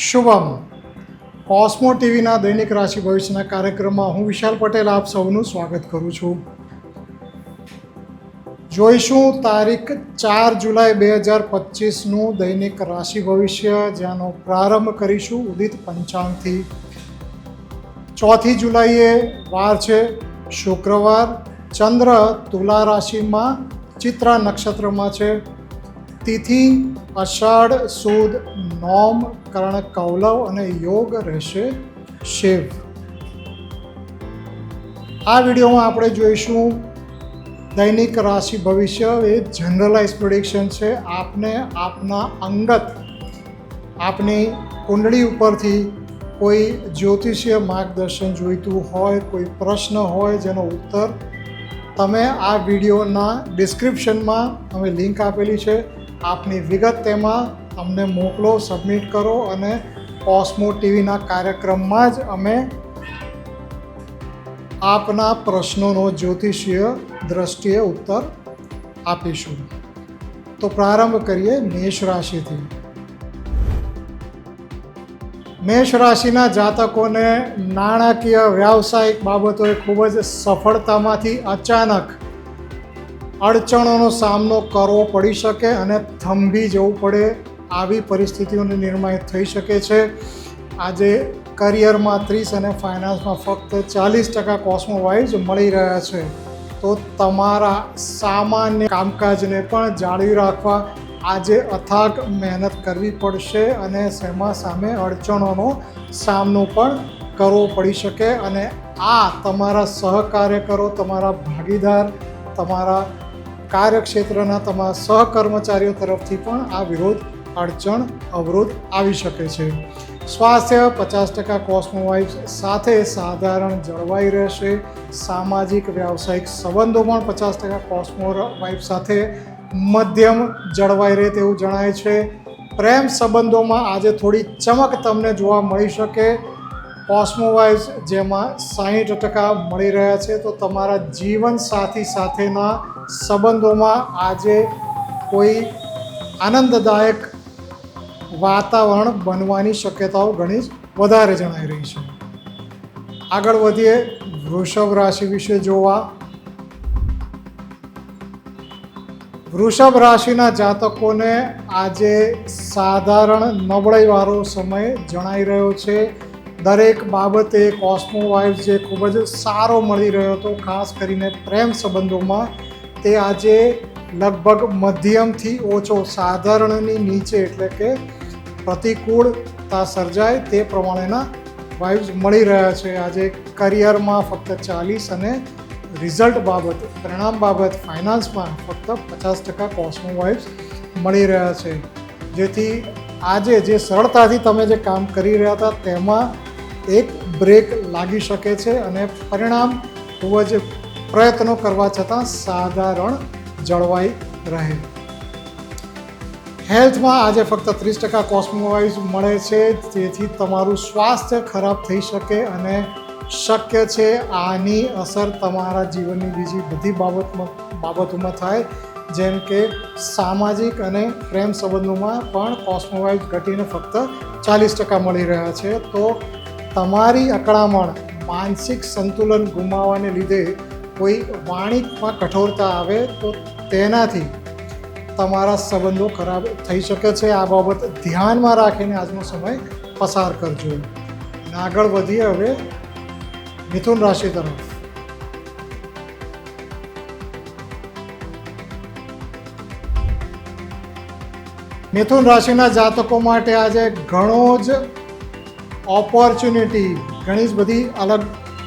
શુભમ. કોસ્મો ટીવીના દૈનિક રાશિ ભવિષ્યના કાર્યક્રમમાં હું વિશાલ પટેલ આપ સૌનું સ્વાગત કરું છું. જોઈશું તારીખ ચાર જુલાઈ બે હજાર પચીસનું દૈનિક રાશિ ભવિષ્ય, જેનો પ્રારંભ કરીશું ઉદિત પંચાંગથી. ચોથી જુલાઈએ વાર છે શુક્રવાર. ચંદ્ર તુલા રાશિમાં, ચિત્રા નક્ષત્રમાં છે. તિથિ અષાઢ સુદ નોમ કર્ણ કૌલવ અને યોગ રહેશે શિવ. આ વિડીયોમાં આપણે જોઈશું દૈનિક રાશિ ભવિષ્ય એ જનરલાઇઝ પ્રિડિક્શન છે. આપને આપના અંગત આપની કુંડળી ઉપરથી કોઈ જ્યોતિષીય માર્ગદર્શન જોઈતું હોય, કોઈ પ્રશ્ન હોય જેનો ઉત્તર તમે આ વિડીયોના ડિસ્ક્રિપ્શનમાં અમે લિંક આપેલી છે. આપની વિગત તેમાં અમને મોકલો સબમિટ કરો અને કોસ્મો ટીવીના કાર્યક્રમમાં જ અમે આપના પ્રશ્નોનો જ્યોતિષીય દ્રષ્ટિએ ઉત્તર આપીશું. તો પ્રારંભ કરીએ મેષ રાશિથી. મેષ રાશિના જાતકોને નાણાકીય, વ્યાવસાયિક બાબતોએ ખૂબ જ સફળતામાંથી અચાનક અડચણોનો સામનો કરવો પડી શકે અને થંભી જવું પડે આવી પરિસ્થિતિઓને નિર્માણ થઈ શકે છે. આજે કરિયરમાં ત્રીસ અને ફાઇનાન્સમાં ફક્ત ચાલીસ ટકા કોસ્મો વાઇઝ મળી રહ્યા છે. તો તમારા સામાન્ય કામકાજને પણ જાળવી રાખવા આજે અથાગ મહેનત કરવી પડશે અને શેમાં સામે અડચણોનો સામનો પણ કરવો પડી શકે. અને આ તમારા સહકાર્યકરો, તમારા ભાગીદાર, તમારા કાર્યક્ષેત્રના તમારા સહકર્મચારીઓ તરફથી પણ આ વિરોધ, અડચણ, અવરોધ આવી શકે છે. સ્વાસ્થ્ય પચાસ ટકા કોસ્મોવાઇફ સાથે સાધારણ જળવાઈ રહેશે. સામાજિક, વ્યાવસાયિક સંબંધો પણ પચાસ ટકા કોસ્મોવાઇફ સાથે મધ્યમ જળવાઈ રહે તેવું જણાય છે. પ્રેમ સંબંધોમાં આજે થોડી ચમક તમને જોવા મળી શકે. કોસ્મોવાઇઝ જેમાં સાહીઠ ટકા મળી રહ્યા છે, તો તમારા જીવન સાથી સાથેના સંબંધોમાં આજે કોઈ આનંદદાયક વાતાવરણ બનવાની શક્યતાઓ ઘણી વધારે જણાઈ રહી છે. આગળ વધીએ, વૃષભ રાશિ વિશે જોવા. વૃષભ રાશિના જાતકોને આજે સાધારણ નબળાઈવાળો સમય જણાઈ રહ્યો છે. દરેક બાબતે કોસ્મો વાઇફ જે ખૂબ જ સારો મળી રહ્યો હતો, ખાસ કરીને પ્રેમ સંબંધોમાં, તે આજે લગભગ મધ્યમથી ઓછો સાધારણની નીચે એટલે કે પ્રતિકૂળતા સર્જાય તે પ્રમાણેના વાઇવ્સ મળી રહ્યા છે. આજે કરિયરમાં ફક્ત ચાલીસ અને રિઝલ્ટ બાબત, પરિણામ બાબત ફાઇનાન્સમાં ફક્ત પચાસ ટકા કોસ્મો વાઇવ્સ મળી રહ્યા છે. જેથી આજે જે સરળતાથી તમે જે કામ કરી રહ્યા હતા તેમાં એક બ્રેક લાગી શકે છે અને પરિણામ ખૂબ જ પ્રયત્નો કરવા છતાં સાધારણ જળવાઈ રહે. હેલ્થમાં આજે ફક્ત ત્રીસ ટકા કોસ્મોવાઇઝ મળે છે, જેથી તમારું સ્વાસ્થ્ય ખરાબ થઈ શકે અને શક્ય છે આની અસર તમારા જીવનની બીજી બધી બાબતમાં, બાબતોમાં થાય, જેમ કે સામાજિક અને પ્રેમ સંબંધોમાં પણ કોસ્મોવાઇઝ ઘટીને ફક્ત ચાલીસ ટકા મળી રહ્યા છે. તો તમારી અકળામણ, માનસિક સંતુલન ગુમાવવાને લીધે કોઈ વાણિકમાં કઠોરતા આવે તો તેનાથી તમારા સંબંધો ખરાબ થઈ શકે છે. આ બાબત ધ્યાનમાં રાખીને આજનો સમય પસાર કરજો. અને આગળ વધીએ હવે મિથુન રાશિ તરફ. મિથુન રાશિના જાતકો માટે આજે ઘણો જ ઓપોર્ચ્યુનિટી ઘણી જ બધી અલગ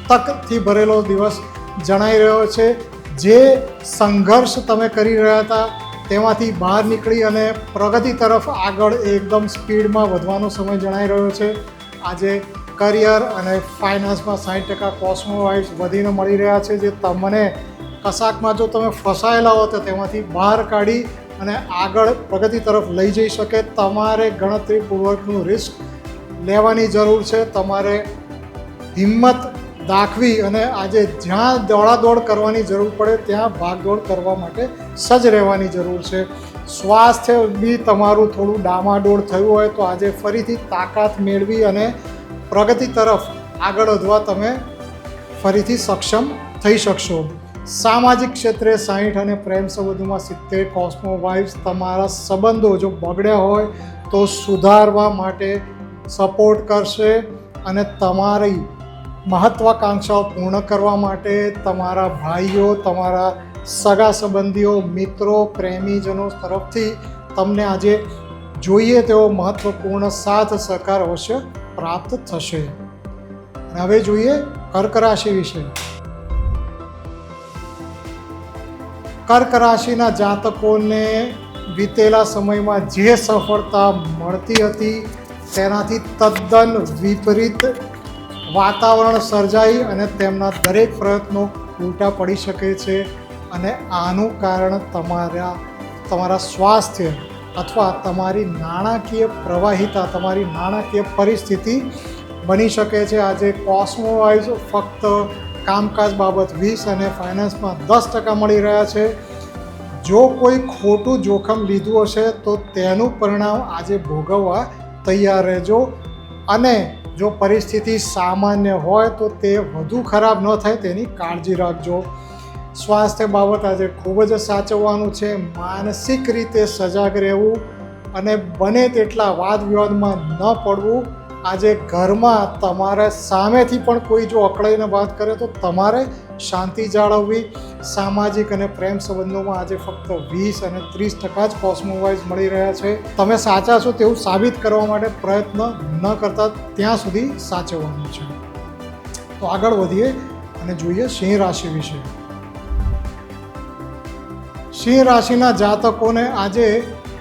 તકથી ભરેલો દિવસ જણાઈ રહ્યો છે. જે સંઘર્ષ તમે કરી રહ્યા હતા, તેમાંથી બહાર નીકળી અને પ્રગતિ તરફ આગળ એકદમ સ્પીડમાં વધવાનો સમય જણાઈ રહ્યો છે. આજે કરિયર અને ફાઇનાન્સમાં સાઠ ટકા કોસ્મો વાઇઝ વધીને મળી રહ્યા છે. જે તમને કશાકમાં જો તમે ફસાયેલા હો, તો તેમાંથી બહાર કાઢી અને આગળ પ્રગતિ તરફ લઈ જઈ શકે. તમારે ગણતરીપૂર્વકનું રિસ્ક લેવાની જરૂર છે. તમારે હિંમત દાખવી અને આજે જ્યાં દોડાદોડ કરવાની જરૂર પડે, ત્યાં ભાગદોડ કરવા માટે સજ્જ રહેવાની જરૂર છે. સ્વાસ્થ્ય બી તમારું થોડું ડામાડોળ થયું હોય તો આજે ફરીથી તાકાત મેળવી અને પ્રગતિ તરફ આગળ વધવા તમે ફરીથી સક્ષમ થઈ શકશો. સામાજિક ક્ષેત્રે સાહીઠ અને પ્રેમ સંબંધોમાં સિત્તેર કોસ્મો વાઇફ્સ તમારા સંબંધો જો બગડ્યા હોય તો સુધારવા માટે સપોર્ટ કરશે અને તમારી મહત્વાકાંક્ષાઓ પૂર્ણ કરવા માટે તમારા ભાઈઓ, તમારા સગા સંબંધીઓ, મિત્રો, પ્રેમીજનો તરફથી તમને આજે જોઈએ તેવો મહત્વપૂર્ણ સાથ સહકાર અવશ્ય પ્રાપ્ત થશે. અને હવે જોઈએ કર્ક રાશિ વિશે. કર્ક રાશિના જાતકોને વીતેલા સમયમાં જે સફળતા મળતી હતી તેનાથી તદ્દન વિપરીત વાતાવરણ સર્જાઈ અને તેમના દરેક પ્રયત્નો ઉલટા પડી શકે છે અને આનું કારણ તમારા તમારા સ્વાસ્થ્ય અથવા તમારી નાણાકીય પ્રવાહિતા, તમારી નાણાકીય પરિસ્થિતિ બની શકે છે. આજે કોસ્મોવાઇઝ ફક્ત કામકાજ બાબત વીસ અને ફાઇનાન્સમાં દસ ટકા મળી રહ્યા છે. જો કોઈ ખોટું જોખમ લીધું હશે તો તેનું પરિણામ આજે ભોગવવા તૈયાર રહેજો. અને જો પરિસ્થિતિ સામાન્ય હોય તો તે વધુ ખરાબ ન થાય તેની કાળજી રાખજો. સ્વાસ્થ્ય બાબત આજે ખૂબ જ સાચવવાનું છે. માનસિક રીતે સજાગ રહેવું અને બને તેટલા વાદ વિવાદમાં ન પડવું. આજે ઘરમાં તમારે સામેથી પણ કોઈ જો અકળાઈને વાત કરે તો તમારે શાંતિ જાળવવી. સામાજિક અને પ્રેમ સંબંધોમાં આજે ફક્ત વીસ અને ત્રીસ ટકા જ કોસ્મોવાઇઝ મળી રહ્યા છે. તમે સાચા છો તેવું સાબિત કરવા માટે પ્રયત્ન ન કરતા ત્યાં સુધી સાચવવાનું છે. તો આગળ વધીએ અને જોઈએ સિંહ રાશિ વિશે. સિંહ રાશિના જાતકોને આજે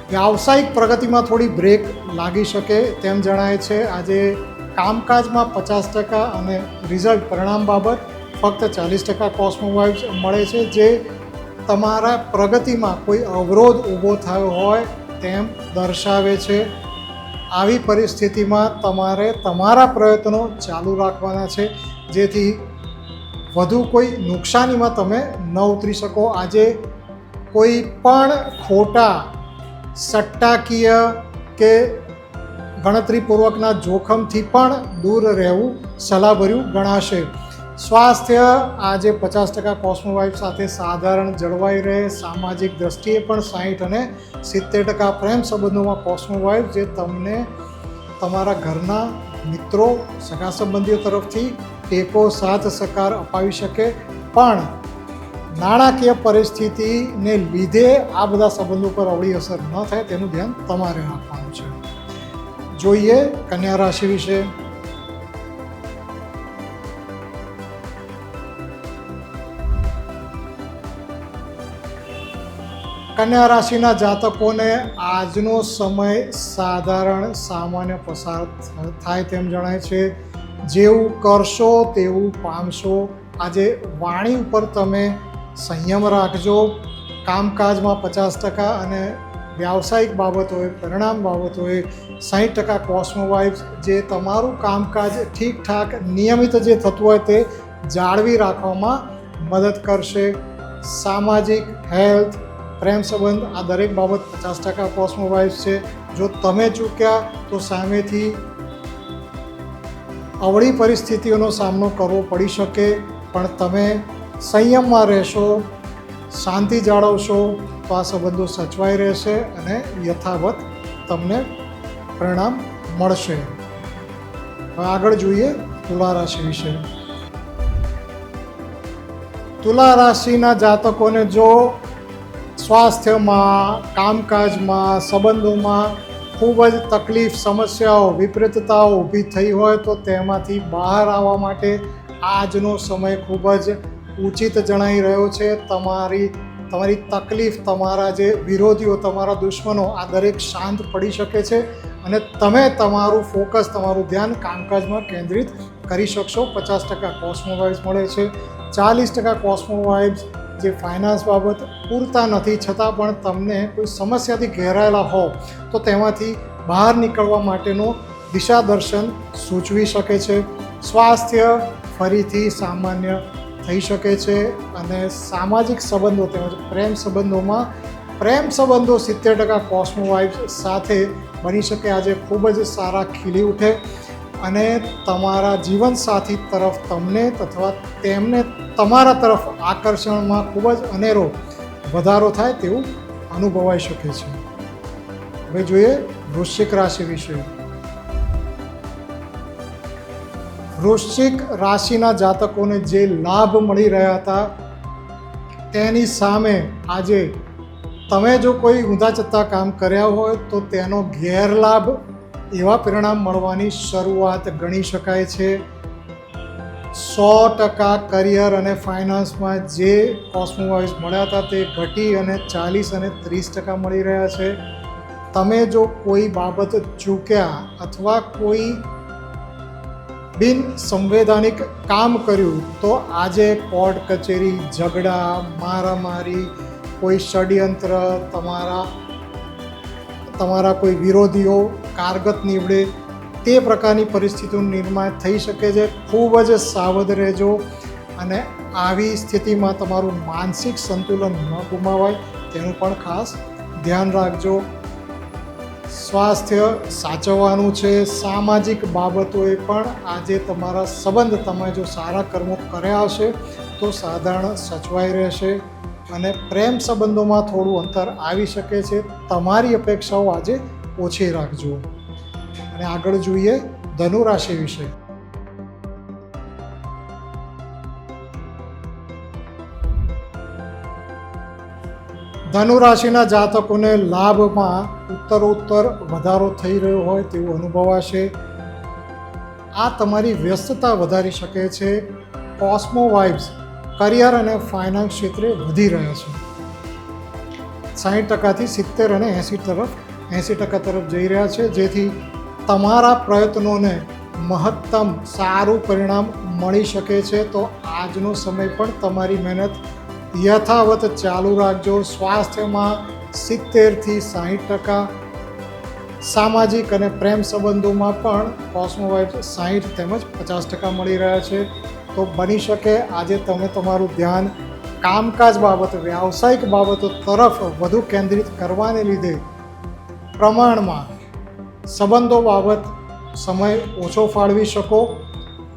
વ્યાવસાયિક પ્રગતિમાં થોડી બ્રેક લાગી શકે તેમ જણાય છે. આજે કામકાજમાં પચાસ ટકા અને રિઝલ્ટ પરિણામ બાબત ફક્ત ચાલીસ ટકા કોસ્મોવાઇબ્સ મળે છે. જે તમારા પ્રગતિમાં કોઈ અવરોધ ઊભો થયો હોય તેમ દર્શાવે છે. આવી પરિસ્થિતિમાં તમારે તમારા પ્રયત્નો ચાલુ રાખવાના છે. જેથી વધુ કોઈ નુકસાનીમાં તમે ન ઉતરી શકો. આજે કોઈ પણ ખોટા સટ્ટાકીય કે ગણતરીપૂર્વકના જોખમથી પણ દૂર રહેવું સલાહભર્યું ગણાશે. સ્વાસ્થ્ય આજે પચાસ ટકા કોસ્મોવાઇફ સાથે સાધારણ જળવાઈ રહે, સામાજિક દ્રષ્ટિએ પણ સાહીઠ અને સિત્તેર ટકા પ્રેમ સંબંધોમાં કોસ્મોવાઇફ જે તમને તમારા ઘરના મિત્રો, સગા સંબંધીઓ તરફથી ટેકો, સાથ, સહકાર અપાવી શકે. પણ નાણાકીય પરિસ્થિતિને લીધે આ બધા સંબંધો પર અવળી અસર ન થાય તેનું ધ્યાન તમારે રાખવાનું છે. જોઈએ કન્યા રાશિ વિશે. કન્યા રાશિના જાતકોને આજનો સમય સાધારણ સામાન્ય પસાર થાય તેમ જણાય છે. જેવું કરશો તેવું પામશો. આજે વાણી ઉપર તમે સંયમ રાખજો, કામકાજમાં પચાસ ટકા અને વ્યાવસાયિક બાબતોએ પરિણામ બાબતોએ સાહીઠ ટકા કોસ્મોવાઇબ્સ જે તમારું કામકાજ ઠીકઠાક, નિયમિત જે થતું હોય તે જાળવી રાખવામાં મદદ કરશે. સામાજિક, હેલ્થ, પ્રેમ સંબંધ, આ દરેક બાબત પચાસ ટકા કોસ્મોવાઇબ્સ છે. જો તમે ચૂક્યા તો સામેથી અવળી પરિસ્થિતિઓનો સામનો કરવો પડી શકે, પણ તમે સંયમમાં રહેશો, શાંતિ જાળવશો, તો આ સંબંધો સચવાઈ રહેશે અને યથાવત તમને પરિણામ મળશે. આગળ જોઈએ તુલા રાશિ વિશે. તુલા રાશિના જાતકોને જો સ્વાસ્થ્યમાં, કામકાજમાં, સંબંધોમાં ખૂબ જ તકલીફ, સમસ્યાઓ, વિપરીતતાઓ ઊભી થઈ હોય તો તેમાંથી બહાર આવવા માટે આજનો સમય ખૂબ જ ઉચિત જણાઈ રહ્યો છે. તમારી તમારી તકલીફ, તમારા જે વિરોધીઓ, તમારા દુશ્મનો, આ દરેક શાંત પડી શકે છે અને તમે તમારું ફોકસ, તમારું ધ્યાન કામકાજમાં કેન્દ્રિત કરી શકશો. પચાસ ટકા કોસ્મોવાઇબ્સ મળે છે. ચાલીસ ટકા કોસ્મોવાઇબ્સ જે ફાઇનાન્સ બાબત પૂરતા નથી. છતાં પણ તમને કોઈ સમસ્યાથી ઘેરાયેલા હો તો તેમાંથી બહાર નીકળવા માટેનો દિશા દર્શન સૂચવી શકે છે. સ્વાસ્થ્ય ફરીથી સામાન્ય થઈ શકે છે અને સામાજિક સંબંધો તેમજ પ્રેમ સંબંધોમાં પ્રેમ સંબંધો સિત્તેર ટકા કોસ્મો વાઇબ્સ સાથે બની શકે. આજે ખૂબ જ સારા ખીલી ઉઠે અને તમારા જીવનસાથી તરફ તમને તથા તેમને તમારા તરફ આકર્ષણમાં ખૂબ જ અનેરો વધારો થાય તેવું અનુભવાઈ શકે છે. હવે જોઈએ વૃશ્ચિક રાશિ વિશે. વૃશ્ચિક રાશિના જાતકોને જે લાભ મળી રહ્યા હતા, તેની સામે આજે તમે જો કોઈ ઊંધા ચત્તા કામ કર્યા હોય, તો તેનો ગેરલાભ એવા પરિણામ મળવાની શરૂઆત ગણી શકાય છે. સો ટકા કરિયર અને ફાઇનાન્સમાં જે કોસ્મોવાઇઝ મળ્યા હતા, તે ઘટી અને ચાલીસ અને ત્રીસ ટકા મળી રહ્યા છે. તમે જો કોઈ બાબત ચૂક્યા અથવા કોઈ બિન સંવૈધાનિક કામ કર્યું તો આજે કોર્ટ કચેરી, ઝઘડા, મારામારી, કોઈ ષડયંત્ર, તમારા તમારા કોઈ વિરોધીઓ કારગત નીવડે તે પ્રકારની પરિસ્થિતિનું નિર્માણ થઈ શકે છે. ખૂબ જ સાવધ રહેજો અને આવી સ્થિતિમાં તમારું માનસિક સંતુલન ન ગુમાવાય તેનું પણ ખાસ ધ્યાન રાખજો. સ્વાસ્થ્ય સાચવવાનું છે, સામાજિક બાબતોએ પણ આજે તમારા સંબંધ તમે જો સારા કર્મો કર્યા હશે, તો સાધારણ સચવાઈ રહેશે અને પ્રેમ સંબંધોમાં થોડું અંતર આવી શકે છે. તમારી અપેક્ષાઓ આજે ઓછી રાખજો. અને આગળ જોઈએ ધનુ રાશિ વિશે. ધનુ રાશિના જાતકોને લાભમાં ઉત્તરોત્તર વધારો થઈ રહ્યો હોય તેવું અનુભવાશે. આ તમારી વ્યસ્તતા વધારી શકે છે. કોસ્મો વાઇબ્સ કરિયર અને ફાઇનાન્સ ક્ષેત્રે વધી રહ્યા છે. સાહીઠ ટકાથી સિત્તેર અને એંસી તરફ, એંસી ટકા તરફ જઈ રહ્યા છે. જેથી તમારા પ્રયત્નોને મહત્તમ સારું પરિણામ મળી શકે છે. તો આજનો સમય પણ તમારી મહેનત યથાવત ચાલુ રાખજો. સ્વાસ્થ્યમાં સિત્તેરથી સાહીઠ ટકા. સામાજિક અને પ્રેમ સંબંધોમાં પણ કોસ્મોવાઇટ સાહીઠ તેમજ પચાસ ટકા મળી રહ્યા છે. તો બની શકે આજે તમે તમારું ધ્યાન કામકાજ બાબત, વ્યાવસાયિક બાબતો તરફ વધુ કેન્દ્રિત કરવાને લીધે પ્રમાણમાં સંબંધો બાબત સમય ઓછો ફાળવી શકો.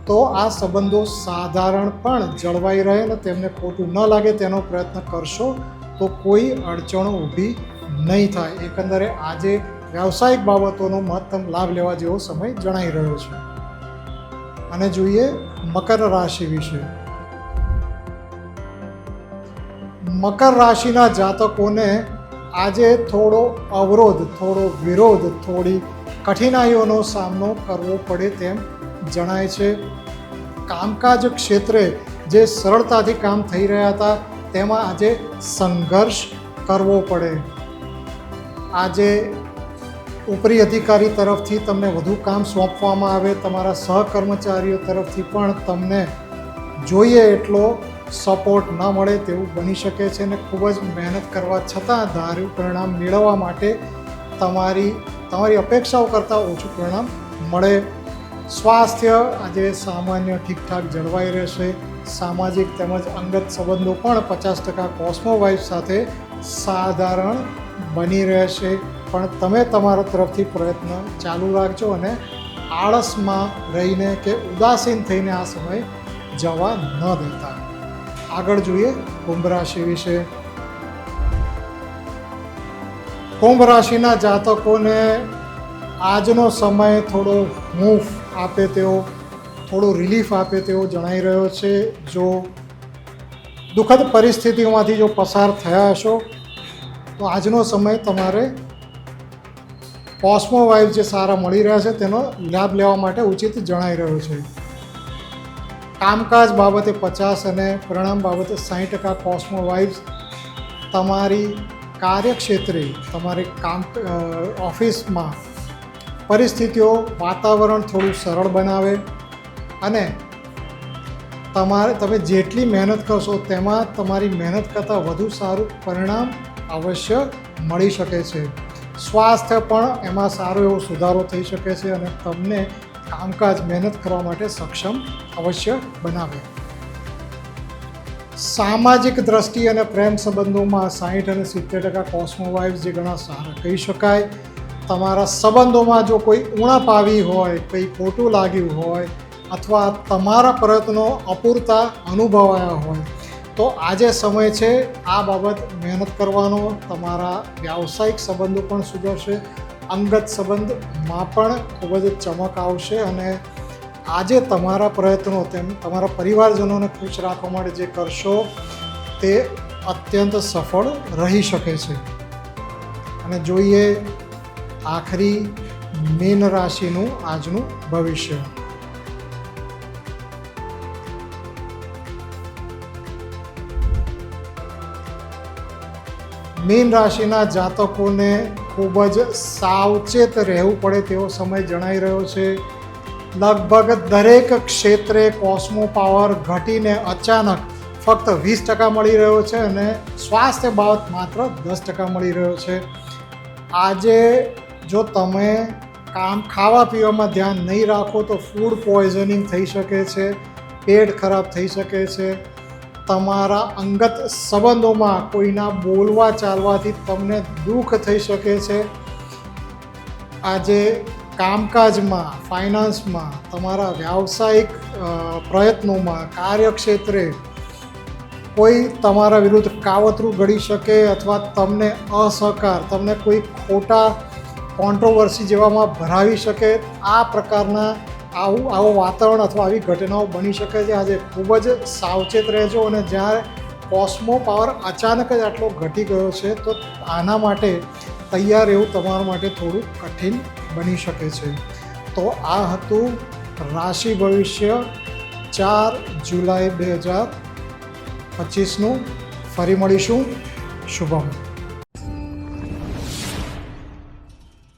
તો આ સંબંધો સાધારણ પણ જળવાઈ રહે અને તેમને ખોટું ન લાગે તેનો પ્રયત્ન કરશો તો કોઈ અડચણો ઊભી નહીં થાય. એકંદરે આજે વ્યાવસાયિક બાબતોનો મહત્તમ લાભ લેવા જેવો સમય જણાઈ રહ્યો છે. અને જોઈએ મકર રાશિ વિશે. મકર રાશિના જાતકોને આજે થોડો અવરોધ, થોડો વિરોધ, થોડી કઠિનાઈઓનો સામનો કરવો પડે તેમ જણાય છે. કામકાજ ક્ષેત્રે જે સરળતાથી કામ થઈ રહ્યા હતા, તેમાં આજે સંઘર્ષ કરવો પડે. આજે ઉપરી અધિકારી તરફથી તમને વધુ કામ સોંપવામાં આવે, તમારા સહકર્મચારીઓ તરફથી પણ તમને જોઈએ એટલો સપોર્ટ ન મળે તેવું બની શકે છે અને ખૂબ જ મહેનત કરવા છતાં ધાર્યું પરિણામ મેળવવા માટે તમારી તમારી અપેક્ષાઓ કરતાં ઓછું પરિણામ મળે સ્વાસ્થ્ય આજે સામાન્ય ઠીકઠાક જળવાઈ રહેશે. સામાજિક તેમજ અંગત સંબંધો પણ પચાસ ટકા કોસ્મો વાઇફ સાથે સાધારણ બની રહેશે. પણ તમે તમારા તરફથી પ્રયત્ન ચાલુ રાખજો અને આળસમાં રહીને કે ઉદાસીન થઈને આ સમય જવા ન દેતા. આગળ જોઈએ કુંભ રાશિ વિશે. કુંભ રાશિના જાતકોને આજનો સમય થોડો હૂંફ આપે તેવો થોડો રિલીફ આપે તેવો જણાઈ રહ્યો છે. જો દુઃખદ પરિસ્થિતિઓમાંથી જો પસાર થયા હશો, તો આજનો સમય તમારે કોસ્મો વાઇફ જે સારા મળી રહ્યા છે તેનો લાભ લેવા માટે ઉચિત જણાઈ રહ્યો છે. કામકાજ બાબતે પચાસ અને પરિણામ બાબતે સાઠ ટકા કોસ્મો વાઇબ્સ તમારી કાર્યક્ષેત્રે, તમારી કામ ઓફિસમાં પરિસ્થિતિઓ વાતાવરણ થોડું સરળ બનાવે અને તમારે, તમે જેટલી મહેનત કરશો તેમાં તમારી મહેનત કરતાં વધુ સારું પરિણામ અવશ્ય મળી શકે છે. સ્વાસ્થ્ય પણ એમાં સારો એવો સુધારો થઈ શકે છે અને તમને કામકાજ મહેનત કરવા માટે સક્ષમ અવશ્ય બનાવે. સામાજિક દ્રષ્ટિ અને પ્રેમ સંબંધોમાં સાહીઠ અને સિત્તેર ટકા કોસ્મોવાઇવ્સ જે ઘણા સારા કહી શકાય. તમારા સંબંધોમાં જો કોઈ ઉણપ આવી હોય, કંઈ ખોટું લાગ્યું હોય અથવા તમારા પ્રયત્નો અપૂરતા અનુભવાયા હોય, તો આજે સમય છે આ બાબત મહેનત કરવાનો. તમારા વ્યાવસાયિક સંબંધો પણ સુધરશે, અંગત સંબંધમાં પણ ખૂબ જ ચમક આવશે અને આજે તમારા પ્રયત્નો તેમ તમારા પરિવારજનોને ખુશ રાખવા માટે જે કરશો તે અત્યંત સફળ રહી શકે છે. અને જોઈએ આખરી મીન રાશિનું આજનું ભવિષ્ય. મીન રાશિના જાતકોને ખૂબ જ સાવચેત રહેવું પડે તેવો સમય જણાઈ રહ્યો છે. લગભગ દરેક ક્ષેત્રે કોસ્મો પાવર ઘટીને અચાનક ફક્ત વીસ ટકા મળી રહ્યો છે અને સ્વાસ્થ્ય બાબત માત્ર દસ ટકા મળી રહ્યો છે. આજે જો તમે કામ ખાવા પીવામાં ધ્યાન નહીં રાખો તો ફૂડ પોઈઝનિંગ થઈ શકે છે, પેટ ખરાબ થઈ શકે છે. તમારા અંગત સંબંધોમાં કોઈના બોલવા ચાલવાથી તમને દુઃખ થઈ શકે છે. આજે કામકાજમાં ફાઇનાન્સમાં તમારા વ્યાવસાયિક પ્રયત્નોમાં, કાર્યક્ષેત્રે કોઈ તમારા વિરુદ્ધ કાવતરું ઘડી શકે અથવા તમને અસહકાર, તમને કોઈ ખોટા કોન્ટ્રોવર્સી જેવામાં ભરાવી શકે, આ પ્રકારના આવું આવું વાતાવરણ અથવા આવી ઘટનાઓ બની શકે છે. આજે ખૂબ જ સાવચેત રહેજો અને જ્યારે કોસ્મો પાવર અચાનક જ આટલો ઘટી ગયો છે, તો આના માટે તૈયાર રહેવું તમારા માટે થોડું કઠિન બની શકે છે. તો આ હતું રાશિ ભવિષ્ય ચાર જુલાઈ બે હજાર પચીસનું. ફરી મળીશું. શુભમ.